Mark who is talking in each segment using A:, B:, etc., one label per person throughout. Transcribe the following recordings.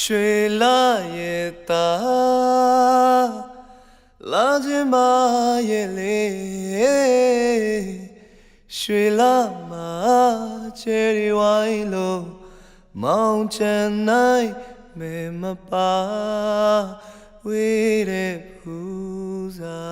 A: ရွှေလာရဲ့တာလာခြင်းမရဲ့လေရွှေလာမှာချယ်ရီဝိုင်းလို့မောင်ချန်နိုင်မေမပါဝေးတဲ့ဖူးစာ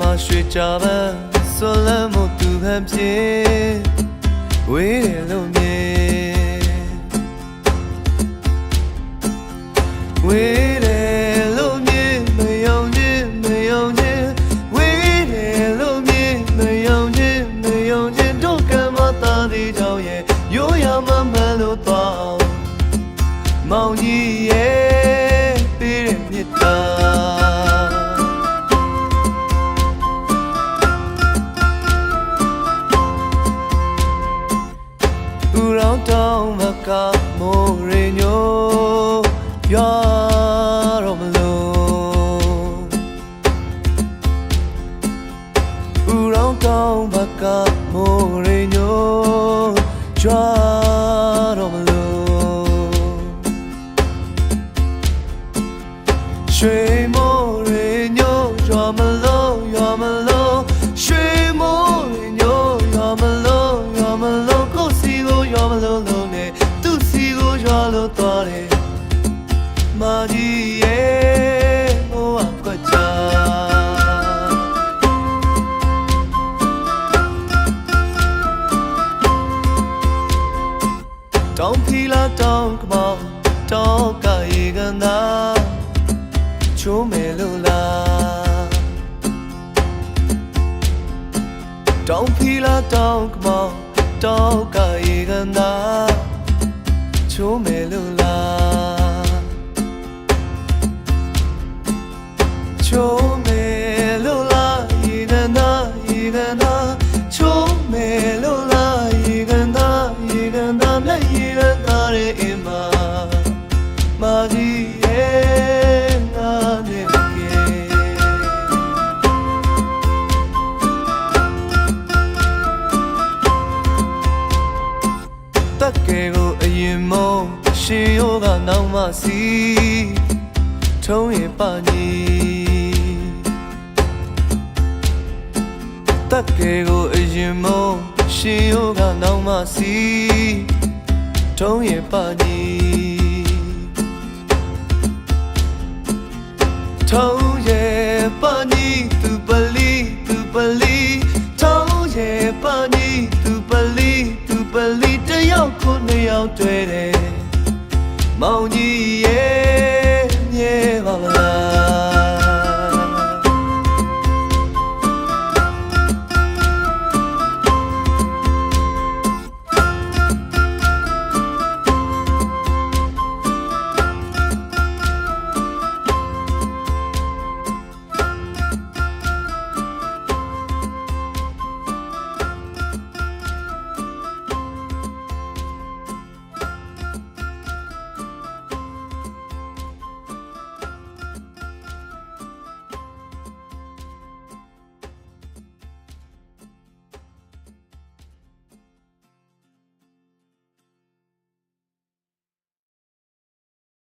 A: မရွှေကြပန်းဆွလမ်းမှုသူဟန်ပြေဝေးတယ်လို့မြင်ဝေး တော့မလို့ရွှေမိုးရညိုရွာမလို့ရွာမလို့ရွှေမိုးရညိုရွာမလို့ရွာမလို့ကိုယ်စီကိုရွာမလို့လို့နဲ့သူ့စီကိုရွာလို့သွားတယ်မာကြီးရဲ့ တောင်းကမောင်တောင်းကရေကန်သာချိုးမယ်လို့လားတောင်းဖီလာတောင်းကမောင်တောင်းကရေကန်သာချိုးမယ်လို့လားချိုး ရှင်ယောကနောက်မှစီထုံးရင်ပါညီတက်ကယ်ကိုအရင်မုံရှင်ယောကနောက်မှစီထုံးရင်ပါညီထုံးရဲ့ပါညီသူပလီသူပလီထုံးရဲ့ပါညီသူပလီသူပလီတယောက်ခုနှစ်ယောက်တွေ့တယ် 猫你耶。